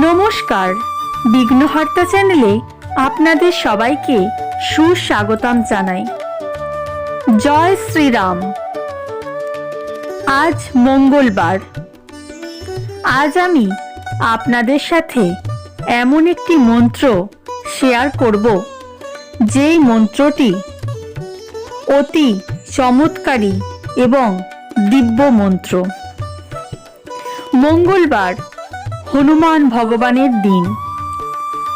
নমস্কার। বিঘ্নহর্তা চ্যানেলে আপনাদের সবাইকে সুস্বাগতম জানাই। জয় শ্রীরাম। আজ মঙ্গলবার। আজ আমি আপনাদের সাথে এমন একটি মন্ত্র শেয়ার করব, যেই মন্ত্রটি অতি চমৎকারী এবং দিব্য মন্ত্র মঙ্গলবার হনুমান ভগবানের দিন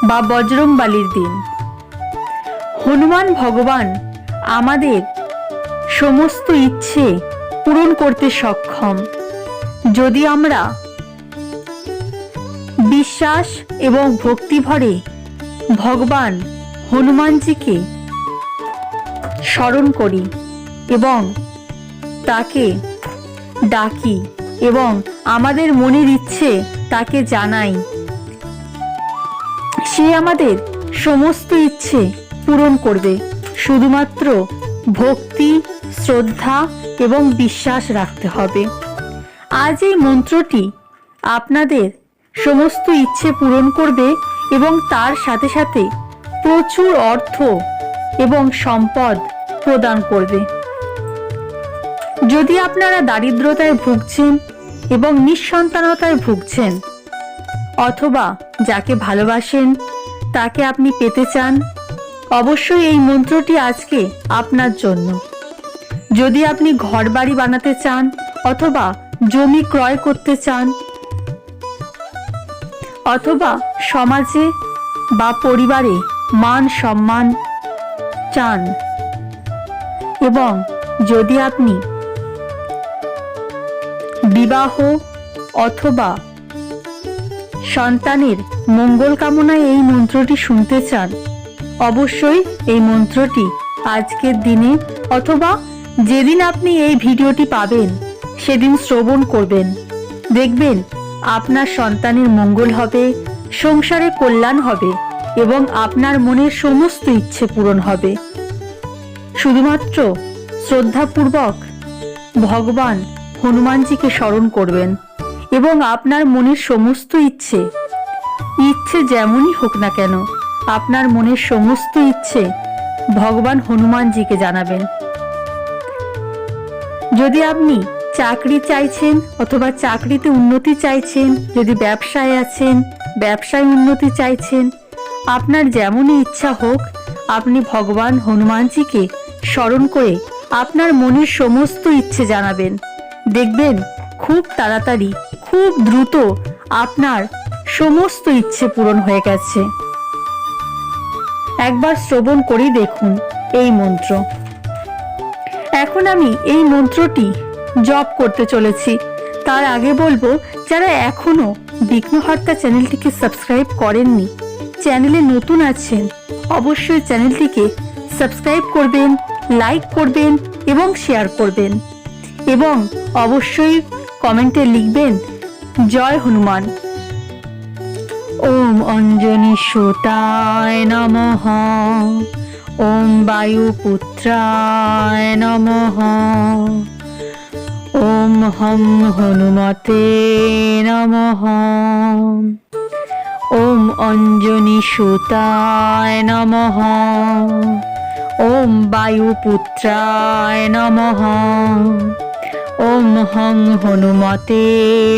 বা বজরংবালির দিন। হনুমান ভগবান আমাদের সমস্ত ইচ্ছে পূরণ করতে সক্ষম। যদি আমরা বিশ্বাস এবং ভক্তিভরে ভগবান হনুমানজিকে স্মরণ করি এবং তাকে ডাকি এবং আমাদের মনের ইচ্ছে তাকে জানাই। সে আমাদের সমস্ত ইচ্ছে পূরণ করবে, শুধুমাত্র ভক্তি, শ্রদ্ধা এবং বিশ্বাস রাখতে হবে। আজ এই মন্ত্রটি আপনাদের সমস্ত ইচ্ছে পূরণ করবে এবং তার সাথে সাথে প্রচুর অর্থ এবং সম্পদ প্রদান করবে। যদি আপনারা দারিদ্রতায় ভুগছেন এবং নিঃসন্তানতায় ভুগছেন। অথবা যাকে ভালোবাসেন, তাকে আপনি পেতে চান, অবশ্যই এই মন্ত্রটি আজকে আপনার জন্য। যদি আপনি ঘর বাড়ি বানাতে চান অথবা জমি ক্রয় করতে চান, অথবা সমাজে বা পরিবারে মান সম্মান চান, এবং যদি আপনি বিবাহ অথবা সন্তানের মঙ্গল কামনায় এই মন্ত্রটি শুনতে চান, অবশ্যই এই মন্ত্রটি আজকের দিনে অথবা যেদিন আপনি এই ভিডিওটি পাবেন, সেদিন শ্রবণ করবেন। দেখবেন আপনার সন্তানের মঙ্গল হবে, সংসারে কল্যাণ হবে এবং আপনার মনের সমস্ত ইচ্ছে পূরণ হবে। শুধুমাত্র শ্রদ্ধাপূর্বক ভগবান হনুমানজিকে স্মরণ করবেন এবং আপনার মনের সমস্ত ইচ্ছে ইচ্ছে যেমনই হোক না কেন, আপনার মনের সমস্ত ইচ্ছে ভগবান হনুমানজিকে জানাবেন। যদি আপনি চাকরি চাইছেন অথবা চাকরিতে উন্নতি চাইছেন, যদি ব্যবসায় আছেন, ব্যবসায় উন্নতি চাইছেন, আপনার যেমনই ইচ্ছা হোক, আপনি ভগবান হনুমানজিকে স্মরণ করে আপনার মনের সমস্ত ইচ্ছে জানাবেন। দেখবেন খুব তাড়াতাড়ি, খুব দ্রুত আপনার সমস্ত ইচ্ছে পূরণ হয়ে গেছে। একবার শ্রবণ করেই দেখুন এই মন্ত্র। এখন আমি এই মন্ত্রটি জপ করতে চলেছি। তার আগে বলব, যারা এখনও বিঘ্নহর্তা চ্যানেলটিকে সাবস্ক্রাইব করেননি, চ্যানেলে নতুন আছেন, অবশ্যই চ্যানেলটিকে সাবস্ক্রাইব করবেন, লাইক করবেন এবং শেয়ার করবেন। এবং অবশ্যই কমেন্টে লিখবেন, জয় হনুমান। ওম অঞ্জনী সুতায় নমঃ। ওম বায়ুপুত্রায় নমঃ। ওম হম হনুমতে নমঃ। ওম অঞ্জনী সুতায় নমঃ। ওম বায়ুপুত্রায় নমঃ। ওম হং হনুমতে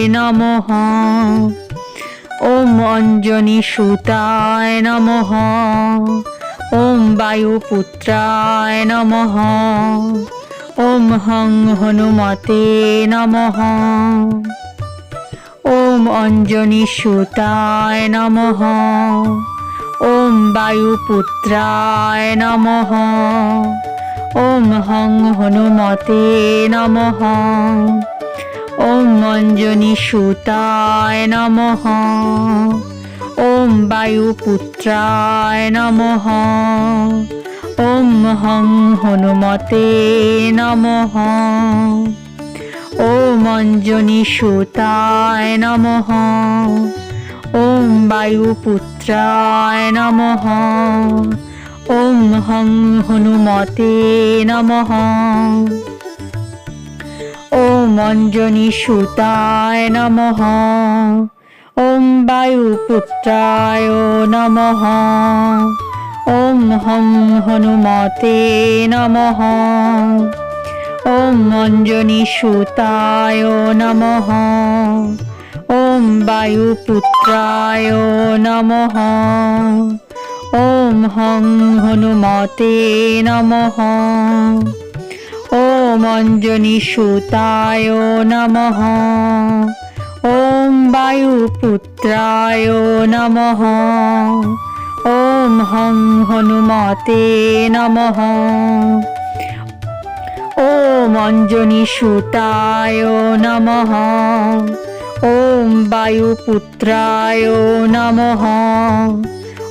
নমঃ। ওম অঞ্জনী সুতায় নমঃ। ওম বায়ুপুত্রায় নমঃ। ওম হং হনুমতে নমঃ। ওম অঞ্জনী সুতায় নমঃ। ওম বায়ুপুত্রায় নমঃ। ওম হং হনুমতে নমঃ ওম অঞ্জনী সুতায় নমঃ ওম বায়ুপুত্রায় নমঃ ওম হং হনুমতে নমঃ ওম অঞ্জনী সুতায় নমঃ ওম বায়ুপুত্রায় নমঃ ওং হং হনুমতে নমঃ ওম অঞ্জনী সুতায় নমঃ ওম বায়ুপুত্রায় নমঃ ওম হং হনুমতে নমঃ ওম অঞ্জনী সুতায় নমঃ ওম বায়ুপুত্রায় নমঃ ॐ हं हनुमते नमः ॐ अञ्जनीसुताय नमः ॐ वायुपुत्राय नमः ॐ हं हनुमते नमः ॐ अञ्जनीसुताय नमः ॐ वायुपुत्राय नमः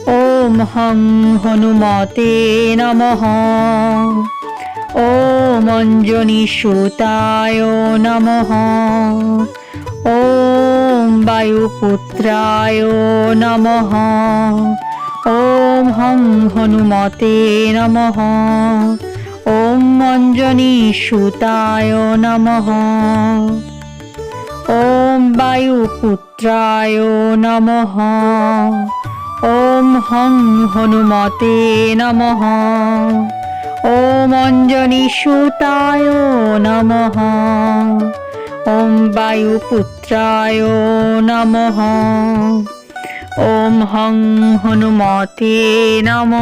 ॐ हं हनुमते नमः ॐ अञ्जनीसुताय नमः ॐ वायुपुत्राय नमः ॐ हं हनुमते नमः ॐ अञ्जनीसुताय नमः ॐ वायुपुत्राय नमः ওম হং হনুমতে নম। ওম অঞ্জনী সুতায় নম। ওম বায়ুপুত্রায় নম। ওম হং হনুমতে নম।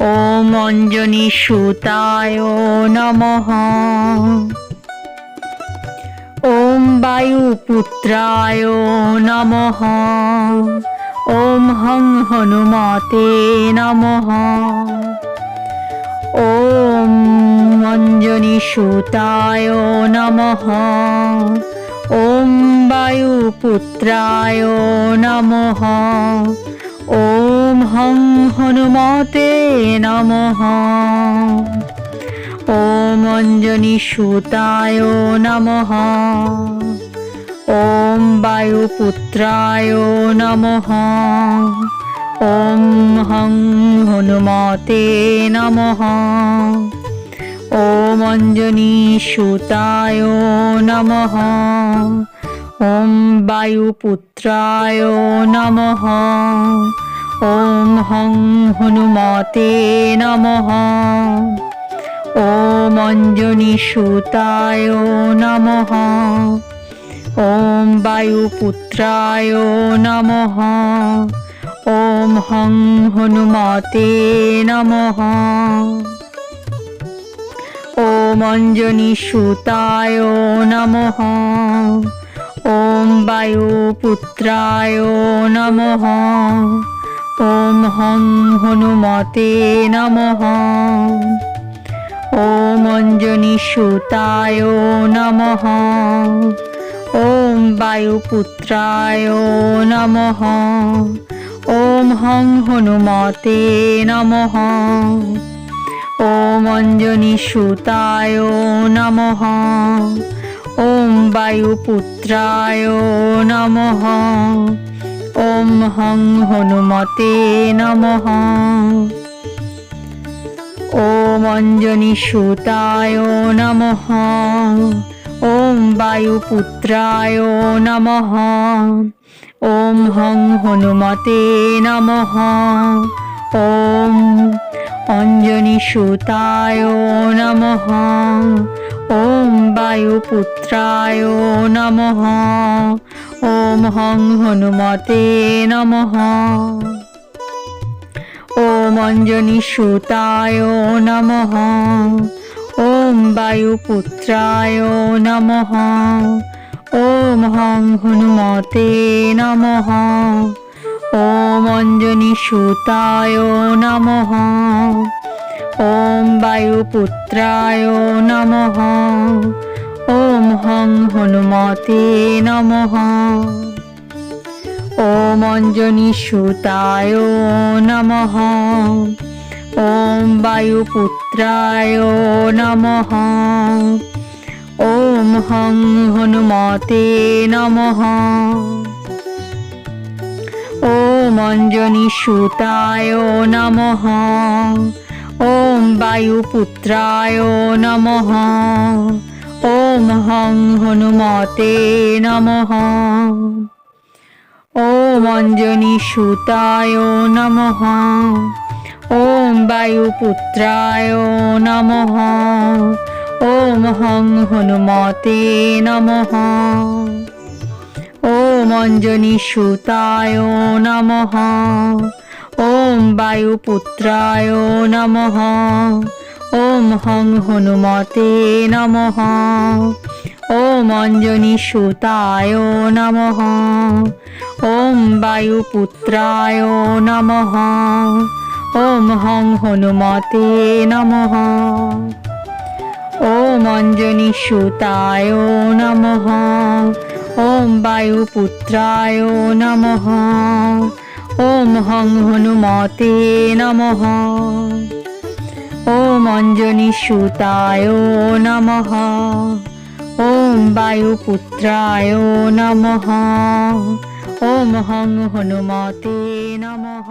ওম অঞ্জনী সুতায় নম। वायुपुत्राय नमः ॐ हं हनुमते नमः ॐ अञ्जनीसुताय नमः ॐ वायुपुत्राय नमः ॐ हं हनुमते नमः ॐ अञ्जनीसुताय नमः ॐ वायुपुत्राय नमः ॐ हं हनुमते नमः ॐ अञ्जनीसुताय नमः ॐ वायुपुत्राय नमः ॐ हं हनुमते नमः ॐ अञ्जनीसुताय नमः ॐ वायुपुत्राय नमः ॐ हं हनुमते नमः ॐ अञ्जनीसुताय नमः ॐ वायुपुत्राय नमः ॐ हं हनुमते नमः ॐ अञ्जनीसुताय नमः ॐ वायुपुत्राय नमः ॐ हं हनुमते नमः ॐ अञ्जनीसुताय नमः ॐ वायुपुत्राय नमः ॐ हं हनुमते नमः ॐ अञ्जनीसुताय नमः ॐ वायुपुत्राय नमः ॐ हं हनुमते नमः ॐ अञ्जनीसुताय नमः ॐ वायुपुत्राय नमः ॐ हं हनुमते नमः মঞ্জনী সুতায় নম। ওম বায়ুপুত্রায় নম। ওম হং হনুমতে নম। ওম অঞ্জনী সুতায় নম। ওম বায়ুপুত্রায় নম। ওম হং হনুমতে নম। ॐ अञ्जनीसुताय नमः ॐ वायुपुत्राय नमः ॐ हं हनुमते नमः ॐ अञ्जनीसुताय नमः ॐ वायुपुत्राय नमः ॐ हं हनुमते नमः ॐ अञ्जनीसुताय नमः ॐ वायुपुत्राय नमः ॐ हं हनुमते नमः ॐ अञ्जनीसुताय नमः ॐ वायुपुत्राय नमः ॐ हं हनुमते नमः ॐ अञ्जनीसुताय नमः ॐ वायुपुत्राय नमः ॐ हं हनुमते नमः ॐ अञ्जनीसुताय नमः ॐ वायुपुत्राय नमः ॐ हं हनुमते नमः ॐ अञ्जनीसुताय नमः ॐ वायुपुत्राय नमः ॐ हं हनुमते नमः